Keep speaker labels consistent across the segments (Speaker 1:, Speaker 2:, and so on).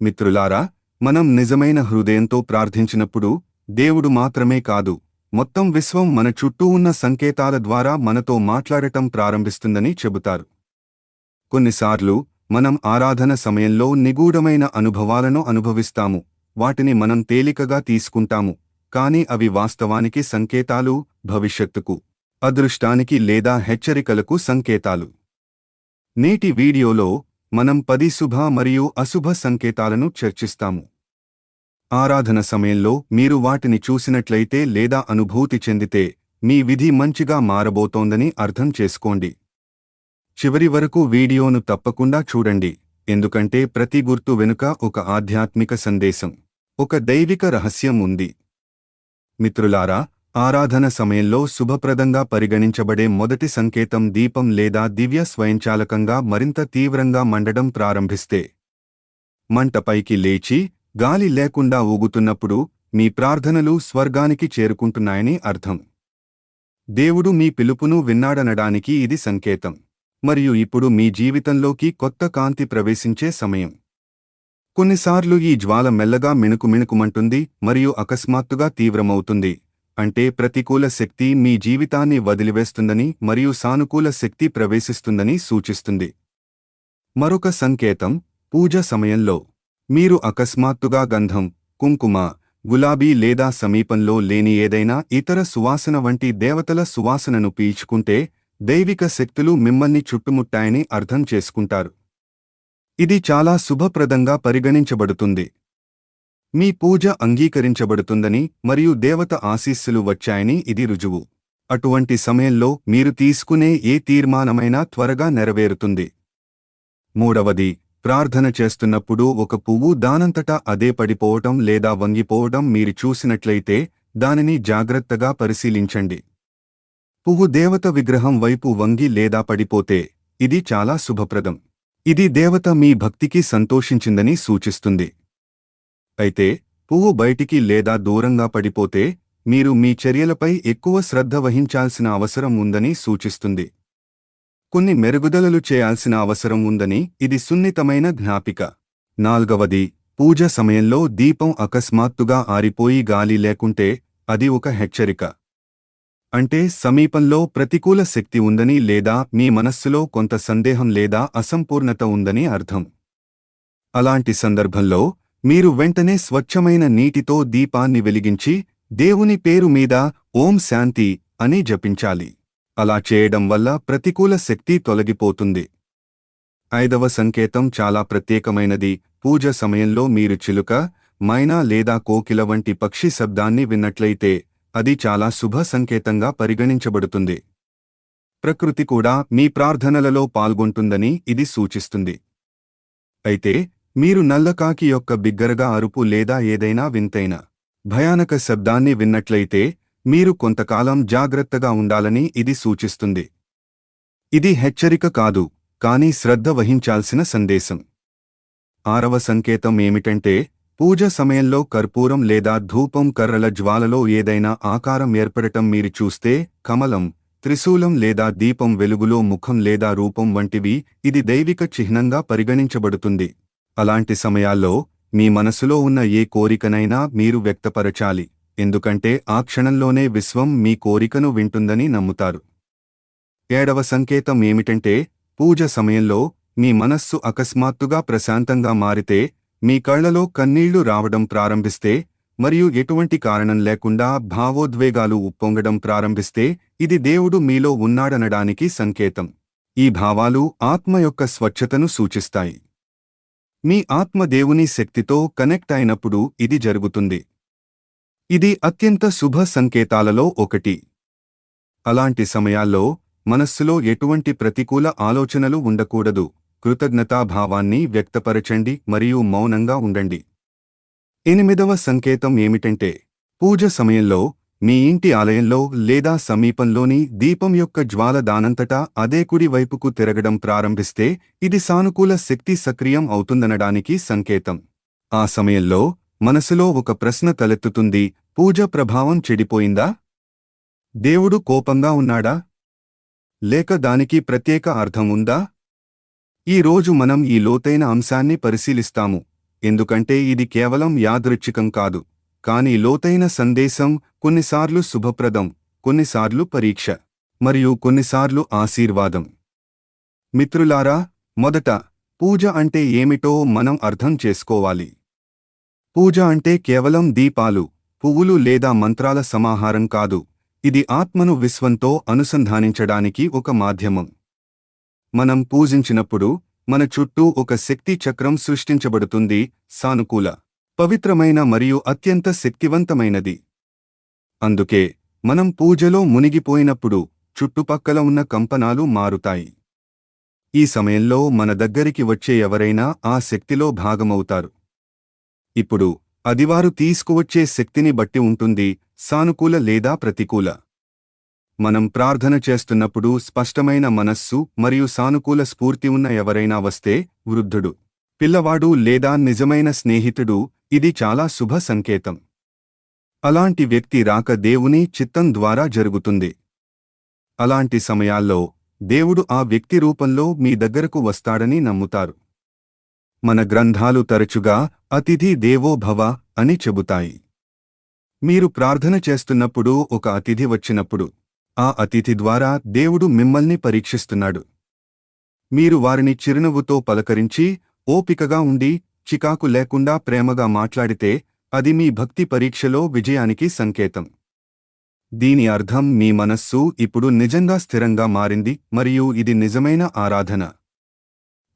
Speaker 1: మిత్రులారా మనం నిజమైన హృదయంతో ప్రార్థించినప్పుడు దేవుడు మాత్రమే కాదు మొత్తం విశ్వం మన చుట్టూ ఉన్న సంకేతాల ద్వారా మనతో మాట్లాడటం ప్రారంభిస్తుందని చెబుతారు. కొన్నిసార్లు మనం ఆరాధన సమయంలో నిగూఢమైన అనుభవాలను అనుభవిస్తాము వాటిని మనం తేలికగా తీసుకుంటాము కాని అవి వాస్తవానికి సంకేతాలు భవిష్యత్తుకు అదృష్టానికి లేదా హెచ్చరికలకు సంకేతాలు. నేటి వీడియోలో మనం పది శుభ మరియు అశుభ సంకేతాలను చర్చిస్తాము. ఆరాధన సమయంలో మీరు వాటిని చూసినట్లయితే లేదా అనుభూతి చెందితే మీ విధి మంచిగా మారబోతోందని అర్థం చేసుకోండి. చివరి వరకు వీడియోను తప్పకుండా చూడండి ఎందుకంటే ప్రతి గుర్తు వెనుక ఒక ఆధ్యాత్మిక సందేశం ఒక దైవిక రహస్యం ఉంది. మిత్రులారా ఆరాధన సమయంలో శుభప్రదంగా పరిగణించబడే మొదటి సంకేతం దీపం లేదా దివ్య స్వయంచాలకంగా మరింత తీవ్రంగా మండడం ప్రారంభిస్తే. మంట పైకి లేచి గాలి లేకుండా ఊగుతున్నప్పుడు మీ ప్రార్థనలు స్వర్గానికి చేరుకుంటున్నాయని అర్థం. దేవుడు మీ పిలుపును విన్నాడనడానికి ఇది సంకేతం. మరియు ఇప్పుడు మీ జీవితంలోకి కొత్త కాంతి ప్రవేశించే సమయం. కొన్నిసార్లు ఈ జ్వాల మెల్లగా మిణుకు మిణుకుమంటుంది మరియు అకస్మాత్తుగా తీవ్రమవుతుంది. అంటే ప్రతికూల శక్తి మీ జీవితాన్ని వదిలివేస్తుందని మరియు సానుకూల శక్తి ప్రవేశిస్తుందని సూచిస్తుంది. మరొక సంకేతం పూజ సమయంలో. మీరు అకస్మాత్తుగా గంధం కుంకుమ గులాబీ లేదా సమీపంలో లేని ఏదైనా ఇతర సువాసన వంటి దేవతల సువాసనను పీల్చుకుంటే దైవిక శక్తులు మిమ్మల్ని చుట్టుముట్టాయని అర్థం చేసుకుంటారు. ఇది చాలా శుభప్రదంగా పరిగణించబడుతుంది. మీ పూజ అంగీకరించబడుతుందని మరియు దేవత ఆశీస్సులు వచ్చాయని ఇది రుజువు. అటువంటి సమయంలో మీరు తీసుకునే ఏ తీర్మానమైనా త్వరగా నెరవేరుతుంది. మూడవది ప్రార్థన చేస్తున్నప్పుడు ఒక పువ్వు దానంతటా అదే పడిపోవటం లేదా వంగిపోవటం మీరు చూసినట్లయితే దానిని జాగ్రత్తగా పరిశీలించండి. పువ్వు దేవత విగ్రహం వైపు వంగి లేదా పడిపోతే ఇది చాలా శుభప్రదం. ఇది దేవత మీ భక్తికి సంతోషించిందని సూచిస్తుంది. అయితే పువ్వు బయటికి లేదా దూరంగా పడిపోతే మీరు మీ చర్యలపై ఎక్కువ శ్రద్ధ వహించాల్సిన అవసరం ఉందని సూచిస్తుంది. కొన్ని మెరుగుదలలు చేయాల్సిన అవసరం ఉందని ఇది సున్నితమైన జ్ఞాపిక. నాల్గవది పూజ సమయంలో దీపం అకస్మాత్తుగా ఆరిపోయి గాలి లేకుంటే అది ఒక హెచ్చరిక. అంటే సమీపంలో ప్రతికూల శక్తి ఉందని లేదా మీ మనస్సులో కొంత సందేహం లేదా అసంపూర్ణత ఉందని అర్థం. అలాంటి సందర్భంలో మీరు వెంటనే స్వచ్ఛమైన నీటితో దీపాన్ని వెలిగించి దేవుని పేరు మీద ఓం శాంతి అని జపించాలి. అలా చేయడం వల్ల ప్రతికూల శక్తి తొలగిపోతుంది. ఐదవ సంకేతం చాలా ప్రత్యేకమైనది. పూజ సమయంలో మీరు చిలుక మైనా లేదా కోకిల వంటి పక్షి శబ్దాన్ని విన్నట్లయితే అది చాలా శుభ సంకేతంగా పరిగణించబడుతుంది. ప్రకృతి కూడా మీ ప్రార్థనలలో పాల్గొంటుందని ఇది సూచిస్తుంది. అయితే మీరు నల్లకాకి యొక్క బిగ్గరగా అరుపు లేదా ఏదైనా వింతైన భయానక శబ్దాన్ని విన్నట్లయితే మీరు కొంతకాలం జాగ్రత్తగా ఉండాలని ఇది సూచిస్తుంది. ఇది హెచ్చరిక కాదు కానీ శ్రద్ధ వహించాల్సిన సందేశం. ఆరవ సంకేతం ఏమిటంటే పూజ సమయంలో కర్పూరం లేదా ధూపం కర్రల జ్వాలలో ఏదైనా ఆకారం ఏర్పడటం మీరు చూస్తే కమలం త్రిశూలం లేదా దీపం వెలుగులో ముఖం లేదా రూపం వంటివి ఇది దైవిక చిహ్నంగా పరిగణించబడుతుంది. అలాంటి సమయాల్లో మీ మనసులో ఉన్న ఏ కోరికనైనా మీరు వ్యక్తపరచాలి. ఎందుకంటే ఆ క్షణంలోనే విశ్వం మీ కోరికను వింటుందని నమ్ముతారు. ఏడవ సంకేతం ఏమిటంటే పూజ సమయంలో మీ మనస్సు అకస్మాత్తుగా ప్రశాంతంగా మారితే మీ కళ్ళలో కన్నీళ్ళు రావడం ప్రారంభిస్తే మరియు ఎటువంటి కారణం లేకుండా భావోద్వేగాలు ఉప్పొంగడం ప్రారంభిస్తే ఇది దేవుడు మీలో ఉన్నాడనడానికి సంకేతం. ఈ భావాలు ఆత్మ యొక్క స్వచ్ఛతను సూచిస్తాయి. మీ ఆత్మ దేవుని శక్తితో కనెక్ట్ అయినప్పుడు ఇది జరుగుతుంది. ఇది అత్యంత శుభ సంకేతాలలో ఒకటి. అలాంటి సమయాల్లో మనస్సులో ఎటువంటి ప్రతికూల ఆలోచనలు ఉండకూడదు. కృతజ్ఞతాభావాన్ని వ్యక్తపరచండి మరియు మౌనంగా ఉండండి. ఎనిమిదవ సంకేతం ఏమిటంటే పూజ సమయంలో మీ ఇంటి ఆలయంలో లేదా సమీపంలోని దీపం యొక్క జ్వాల దానంతటా అదే కుడి వైపుకు తిరగడం ప్రారంభిస్తే ఇది సానుకూల శక్తి సక్రియం అవుతుందనడానికి సంకేతం. ఆ సమయంలో మనసులో ఒక ప్రశ్న తలెత్తుతుంది పూజ ప్రభావం చెడిపోయిందా? దేవుడు కోపంగా ఉన్నాడా? లేక దానికి ప్రత్యేక అర్థం ఉందా? ఈ రోజు మనం ఈ లోతైన అంశాన్ని పరిశీలిస్తాము ఎందుకంటే ఇది కేవలం యాదృచ్ఛికం కాదు. కాని లోతైన సందేశం కొన్నిసార్లు శుభప్రదం కొన్నిసార్లు పరీక్ష మరియు కొన్నిసార్లు ఆశీర్వాదం. మిత్రులారా మొదట పూజ అంటే ఏమిటో మనం అర్థం చేసుకోవాలి. పూజ అంటే కేవలం దీపాలు పువ్వులు లేదా మంత్రాల సమాహారం కాదు. ఇది ఆత్మను విశ్వంతో అనుసంధానించడానికి ఒక మాధ్యమం. మనం పూజించినప్పుడు మన చుట్టూ ఒక శక్తి చక్రం సృష్టించబడుతుంది సానుకూల పవిత్రమైన మరియు అత్యంత శక్తివంతమైనది. అందుకే మనం పూజలో మునిగిపోయినప్పుడు చుట్టుపక్కల ఉన్న కంపనాలు మారుతాయి. ఈ సమయంలో మన దగ్గరికి వచ్చే ఎవరైనా ఆ శక్తిలో భాగమవుతారు. ఇప్పుడు అదివారు తీసుకువచ్చే శక్తిని బట్టి ఉంటుంది సానుకూల లేదా ప్రతికూల. మనం ప్రార్థన చేస్తున్నప్పుడు స్పష్టమైన మనస్సు మరియు సానుకూల స్ఫూర్తి ఉన్న ఎవరైనా వస్తే వృద్ధుడు. పిల్లవాడు లేదా నిజమైన స్నేహితుడు ఇది చాలా శుభ సంకేతం. అలాంటి వ్యక్తి రాక దేవుని చిత్తం ద్వారా జరుగుతుంది. అలాంటి సమయాల్లో దేవుడు ఆ వ్యక్తి రూపంలో మీ దగ్గరకు వస్తాడని నమ్ముతారు. మన గ్రంథాలు తరచుగా అతిథి దేవో భవ అని చెబుతాయి. మీరు ప్రార్థన చేస్తున్నప్పుడు ఒక అతిథి వచ్చినప్పుడు ఆ అతిథి ద్వారా దేవుడు మిమ్మల్ని పరీక్షిస్తున్నాడు. మీరు వారిని చిరునవ్వుతో పలకరించి ఓపికగా ఉండి చికాకు లేకుండా ప్రేమగా మాట్లాడితే అది మీ భక్తి పరీక్షలో విజయానికి సంకేతం. దీని అర్థం మీ మనస్సు ఇప్పుడు నిజంగా స్థిరంగా మారింది మరియు ఇది నిజమైన ఆరాధన.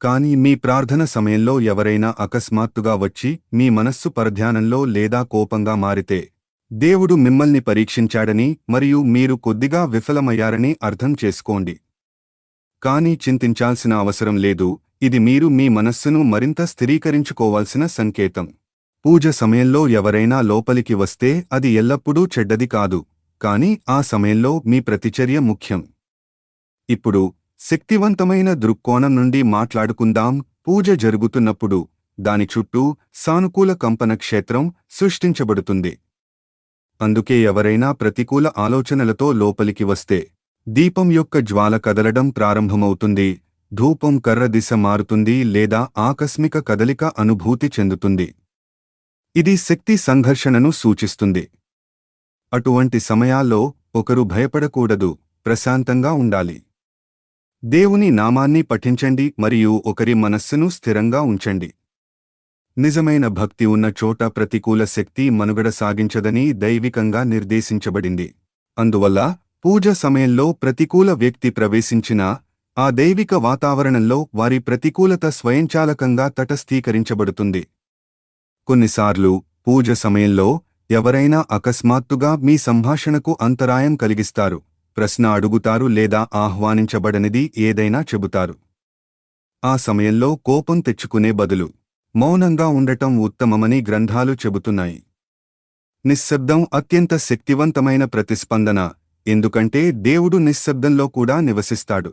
Speaker 1: కాని మీ ప్రార్థన సమయంలో ఎవరైనా అకస్మాత్తుగా వచ్చి మీ మనస్సు పరధ్యానంలో లేదా కోపంగా మారితే దేవుడు మిమ్మల్ని పరీక్షించాడని మరియు మీరు కొద్దిగా విఫలమయ్యారని అర్థం చేసుకోండి. కాని చింతించాల్సిన అవసరం లేదు ఇది మీరు మీ మనస్సును మరింత స్థిరీకరించుకోవాల్సిన సంకేతం. పూజ సమయంలో ఎవరైనా లోపలికి వస్తే అది ఎల్లప్పుడూ చెడ్డది కాదు కాని ఆ సమయంలో మీ ప్రతిచర్య ముఖ్యం. ఇప్పుడు శక్తివంతమైన దృక్కోణం నుండి మాట్లాడుకుందాం. పూజ జరుగుతున్నప్పుడు దాని చుట్టూ సానుకూల కంపన క్షేత్రం సృష్టించబడుతుంది. అందుకే ఎవరైనా ప్రతికూల ఆలోచనలతో లోపలికి వస్తే దీపం యొక్క జ్వాల కదలడం ప్రారంభమవుతుంది. ధూపం కర్ర దిశ మారుతుంది లేదా ఆకస్మిక కదలిక అనుభూతి చెందుతుంది. ఇది శక్తి సంఘర్షణను సూచిస్తుంది. అటువంటి సమయాల్లో ఒకరు భయపడకూడదు ప్రశాంతంగా ఉండాలి. దేవుని నామాన్ని పఠించండి మరియు ఒకరి మనస్సును స్థిరంగా ఉంచండి. నిజమైన భక్తి ఉన్న చోట ప్రతికూల శక్తి మనుగడ సాగించదని దైవికంగా నిర్దేశించబడింది. అందువల్ల పూజ సమయంలో ప్రతికూల వ్యక్తి ప్రవేశించినా ఆ దైవిక వాతావరణంలో వారి ప్రతికూలత స్వయంచాలకంగా తటస్థీకరించబడుతుంది. కొన్నిసార్లు పూజ సమయంలో ఎవరైనా అకస్మాత్తుగా మీ సంభాషణకు అంతరాయం కలిగిస్తారు. ప్రశ్న అడుగుతారు లేదా ఆహ్వానించబడనిది ఏదైనా చెబుతారు. ఆ సమయంలో కోపం తెచ్చుకునే బదులు మౌనంగా ఉండటం ఉత్తమమని గ్రంథాలు చెబుతున్నాయి. నిశ్శబ్దం అత్యంత శక్తివంతమైన ప్రతిస్పందన ఎందుకంటే దేవుడు నిశ్శబ్దంలో కూడా నివసిస్తాడు.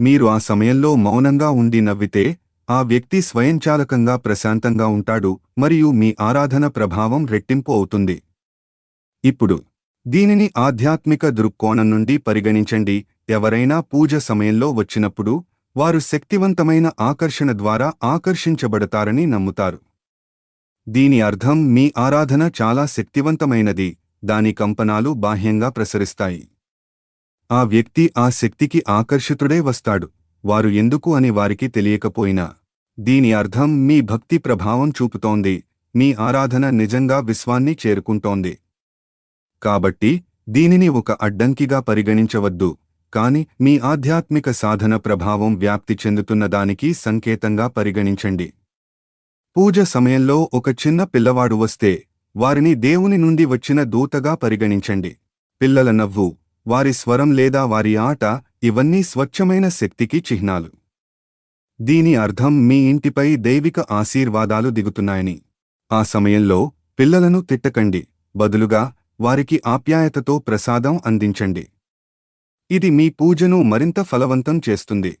Speaker 1: మీరు ఆ సమయంలో మౌనంగా ఉండి నవ్వితే ఆ వ్యక్తి స్వయంచాలకంగా ప్రశాంతంగా ఉంటాడు మరియు మీ ఆరాధన ప్రభావం రెట్టింపు అవుతుంది. ఇప్పుడు దీనిని ఆధ్యాత్మిక దృక్కోణం నుండి పరిగణించండి. ఎవరైనా పూజ సమయంలో వచ్చినప్పుడు వారు శక్తివంతమైన ఆకర్షణ ద్వారా ఆకర్షించబడతారని నమ్ముతారు. దీని అర్థం మీ ఆరాధన చాలా శక్తివంతమైనది. దాని కంపనాలు బాహ్యంగా ప్రసరిస్తాయి. ఆ వ్యక్తి ఆ శక్తికి ఆకర్షితుడే వస్తాడు. వారు ఎందుకు అని వారికి తెలియకపోయినా. దీని అర్థం మీ భక్తి ప్రభావం చూపుతోంది. మీ ఆరాధన నిజంగా విశ్వాన్ని చేరుకుంటోంది. కాబట్టి దీనిని ఒక అడ్డంకిగా పరిగణించవద్దు. కాని మీ ఆధ్యాత్మిక సాధన ప్రభావం వ్యాప్తి చెందుతున్న దానికి సంకేతంగా పరిగణించండి. పూజ సమయంలో ఒక చిన్న పిల్లవాడు వస్తే వారిని దేవుని నుండి వచ్చిన దూతగా పరిగణించండి. పిల్లల నవ్వు. వారి స్వరం లేదా వారి ఆట ఇవన్నీ స్వచ్ఛమైన శక్తికి చిహ్నాలు. దీని అర్థం మీ ఇంటిపై దైవిక ఆశీర్వాదాలు దిగుతున్నాయని. ఆ సమయంలో పిల్లలను తిట్టకండి. బదులుగా వారికి ఆప్యాయతతో ప్రసాదం అందించండి. ఇది మీ పూజను మరింత ఫలవంతం చేస్తుంది.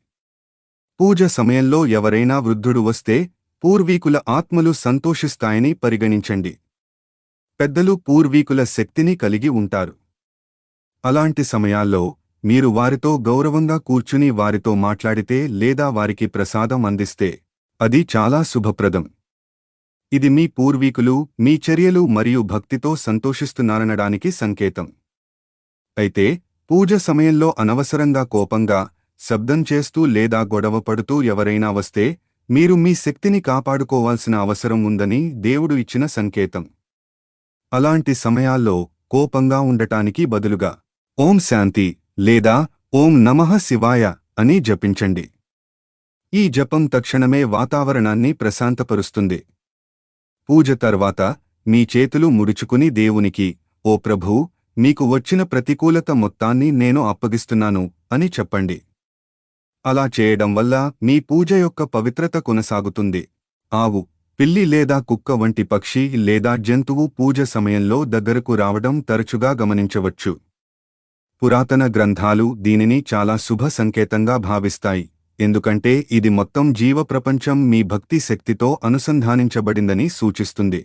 Speaker 1: పూజ సమయంలో ఎవరైనా వృద్ధుడు వస్తే పూర్వీకుల ఆత్మలు సంతోషిస్తాయని పరిగణించండి. పెద్దలు పూర్వీకుల శక్తిని కలిగి ఉంటారు. అలాంటి సమయాల్లో మీరు వారితో గౌరవంగా కూర్చుని వారితో మాట్లాడితే లేదా వారికి ప్రసాదం అందిస్తే అది చాలా శుభప్రదం. ఇది మీ పూర్వీకులు మీ చర్యలు మరియు భక్తితో సంతోషిస్తున్నారనడానికి సంకేతం. అయితే పూజ సమయంలో అనవసరంగా కోపంగా శబ్దం చేస్తూ లేదా గొడవపడుతూ ఎవరైనా వస్తే మీరు మీ శక్తిని కాపాడుకోవాల్సిన అవసరం ఉందని దేవుడు ఇచ్చిన సంకేతం. అలాంటి సమయాల్లో కోపంగా ఉండటానికి బదులుగా ఓం శాంతి లేదా ఓం నమః శివాయ అని జపించండి. ఈ జపం తక్షణమే వాతావరణాన్ని ప్రశాంతపరుస్తుంది. పూజ తర్వాత మీ చేతులు ముడుచుకుని దేవునికి ఓ ప్రభూ మీకు వచ్చిన ప్రతికూలత మొత్తాన్ని నేను అప్పగిస్తున్నాను అని చెప్పండి. అలా చేయడం వల్ల మీ పూజ యొక్క పవిత్రత కొనసాగుతుంది. ఆవు పిల్లి లేదా కుక్క వంటి పక్షి లేదా జంతువు పూజ సమయంలో దగ్గరకు రావడం తరచుగా గమనించవచ్చు. పురాతన గ్రంథాలు దీనిని చాలా శుభ సంకేతంగా భావిస్తాయి. ఎందుకంటే ఇది మొత్తం జీవ ప్రపంచం మీ భక్తి శక్తితో అనుసంధానించబడిందని సూచిస్తుంది.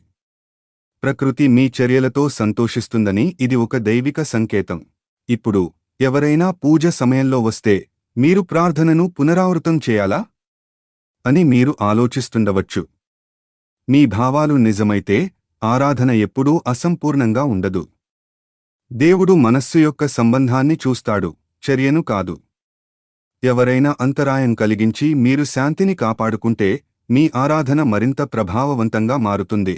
Speaker 1: ప్రకృతి మీ చర్యలతో సంతోషిస్తుందని ఇది ఒక దైవిక సంకేతం. ఇప్పుడు ఎవరైనా పూజ సమయంలో వస్తే మీరు ప్రార్థనను పునరావృతం చేయాలా? అని మీరు ఆలోచిస్తుండవచ్చు. మీ భావాలు నిజమైతే ఆరాధన ఎప్పుడూ అసంపూర్ణంగా ఉండదు. దేవుడు మనస్సు యొక్క సంబంధాన్ని చూస్తాడు చర్యను కాదు. ఎవరైనా అంతరాయం కలిగించి మీరు శాంతిని కాపాడుకుంటే మీ ఆరాధన మరింత ప్రభావవంతంగా మారుతుంది.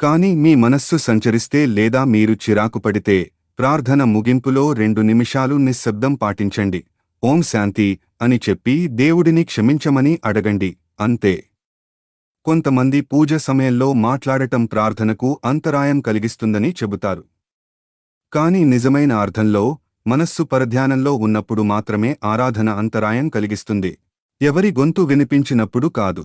Speaker 1: కాని మీ మనస్సు సంచరిస్తే లేదా మీరు చిరాకు పడితే ప్రార్థన ముగింపులో రెండు నిమిషాలు నిశ్శబ్దం పాటించండి. ఓం శాంతి అని చెప్పి దేవుడిని క్షమించమని అడగండి అంతే. కొంతమంది పూజ సమయంలో మాట్లాడటం ప్రార్థనకు అంతరాయం కలిగిస్తుందని చెబుతారు. కాని నిజమైన అర్థంలో మనస్సు పరధ్యానంలో ఉన్నప్పుడు మాత్రమే ఆరాధన అంతరాయం కలిగిస్తుంది. ఎవరి గొంతు వినిపించినప్పుడు కాదు.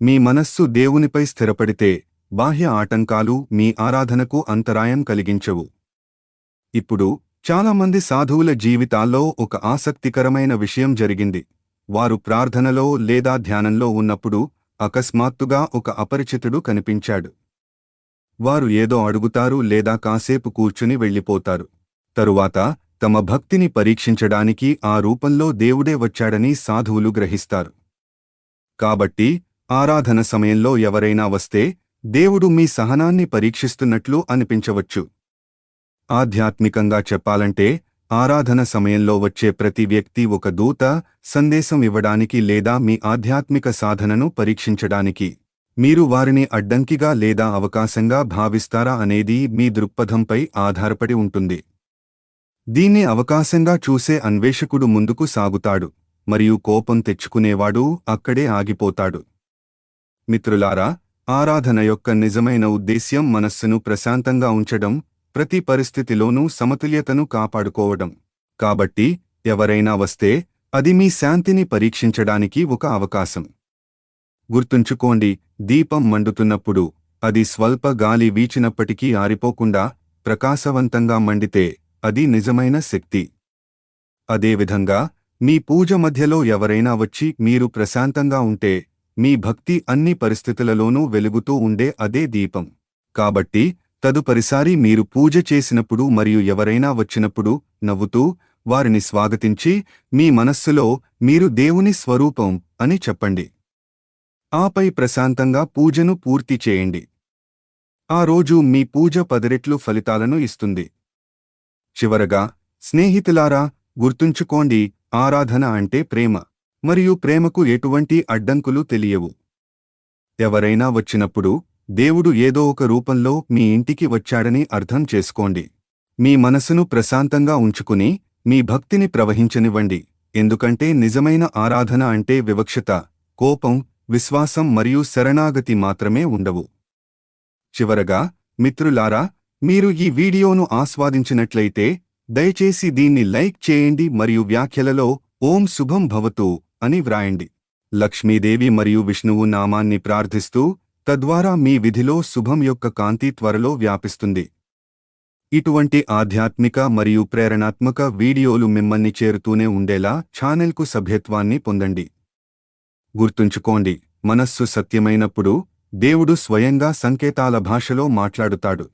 Speaker 1: మీ మనస్సు దేవునిపై స్థిరపడితే బాహ్య ఆటంకాలు మీ ఆరాధనకు అంతరాయం కలిగించవు. ఇప్పుడు చాలామంది సాధువుల జీవితాల్లో ఒక ఆసక్తికరమైన విషయం జరిగింది. వారు ప్రార్థనలో లేదా ధ్యానంలో ఉన్నప్పుడు అకస్మాత్తుగా ఒక అపరిచితుడు కనిపించాడు. వారు ఏదో అడుగుతారు లేదా కాసేపు కూర్చుని వెళ్ళిపోతారు. తరువాత తమ భక్తిని పరీక్షించడానికి ఆ రూపంలో దేవుడే వచ్చాడని సాధువులు గ్రహిస్తారు. కాబట్టి ఆరాధన సమయంలో ఎవరైనా వస్తే దేవుడు మీ సహనాన్ని పరీక్షిస్తున్నట్లు అనిపించవచ్చు. ఆధ్యాత్మికంగా చెప్పాలంటే ఆరాధన సమయంలో వచ్చే ప్రతి వ్యక్తి ఒక దూత సందేశం ఇవ్వడానికి లేదా మీ ఆధ్యాత్మిక సాధనను పరీక్షించడానికి. మీరు వారిని అడ్డంకిగా లేదా అవకాశంగా భావిస్తారా అనేది మీ దృక్పథంపై ఆధారపడి ఉంటుంది. దీన్ని అవకాశంగా చూసే అన్వేషకుడు ముందుకు సాగుతాడు మరియు కోపం తెచ్చుకునేవాడు అక్కడే ఆగిపోతాడు. మిత్రులారా ఆరాధన యొక్క నిజమైన ఉద్దేశ్యం మనస్సును ప్రశాంతంగా ఉంచడం ప్రతి పరిస్థితిలోనూ సమతుల్యతను కాపాడుకోవడం. కాబట్టి ఎవరైనా వస్తే అది మీ శాంతిని పరీక్షించడానికి ఒక అవకాశం. గుర్తుంచుకోండి దీపం మండుతున్నప్పుడు అది స్వల్ప గాలి వీచినప్పటికీ ఆరిపోకుండా ప్రకాశవంతంగా మండితే అది నిజమైన శక్తి. అదేవిధంగా మీ పూజ మధ్యలో ఎవరైనా వచ్చి మీరు ప్రశాంతంగా ఉంటే మీ భక్తి అన్ని పరిస్థితులలోనూ వెలుగుతూ ఉండే అదే దీపం. కాబట్టి తదుపరిసారి మీరు పూజ చేసినప్పుడు మరియు ఎవరైనా వచ్చినప్పుడు నవ్వుతూ వారిని స్వాగతించి మీ మనస్సులో మీరు దేవుని స్వరూపం అని చెప్పండి. ఆపై ప్రశాంతంగా పూజను పూర్తి చేయండి. ఆ రోజు మీ పూజ పదిరెట్లు ఫలితాలను ఇస్తుంది. చివరగా స్నేహితులారా గుర్తుంచుకోండి ఆరాధన అంటే ప్రేమ మరియు ప్రేమకు ఎటువంటి అడ్డంకులు తెలియవు. ఎవరైనా వచ్చినప్పుడు దేవుడు ఏదో ఒక రూపంలో మీ ఇంటికి వచ్చాడని అర్థం చేసుకోండి. మీ మనసును ప్రశాంతంగా ఉంచుకుని మీ భక్తిని ప్రవహించనివ్వండి. ఎందుకంటే నిజమైన ఆరాధన అంటే వివక్షత కోపం విశ్వాసం మరియు శరణాగతి మాత్రమే ఉండవు. చివరగా మిత్రులారా మీరు ఈ వీడియోను ఆస్వాదించినట్లయితే దయచేసి దీన్ని లైక్ చేయండి మరియు వ్యాఖ్యలలో ఓం శుభం భవతు అని వ్రాయండి. లక్ష్మీదేవి మరియు విష్ణువు నామాన్ని ప్రార్థిస్తూ తద్వారా మీ విధిలో శుభం యొక్క కాంతి త్వరలో వ్యాపిస్తుంది. ఇటువంటి ఆధ్యాత్మిక మరియు ప్రేరణాత్మక వీడియోలు మిమ్మల్ని చేరుతూనే ఉండేలా ఛానెల్కు సభ్యత్వాన్ని పొందండి. గుర్తుంచుకోండి మనస్సు సత్యమైనప్పుడు దేవుడు స్వయంగా సంకేతాల భాషలో మాట్లాడుతాడు.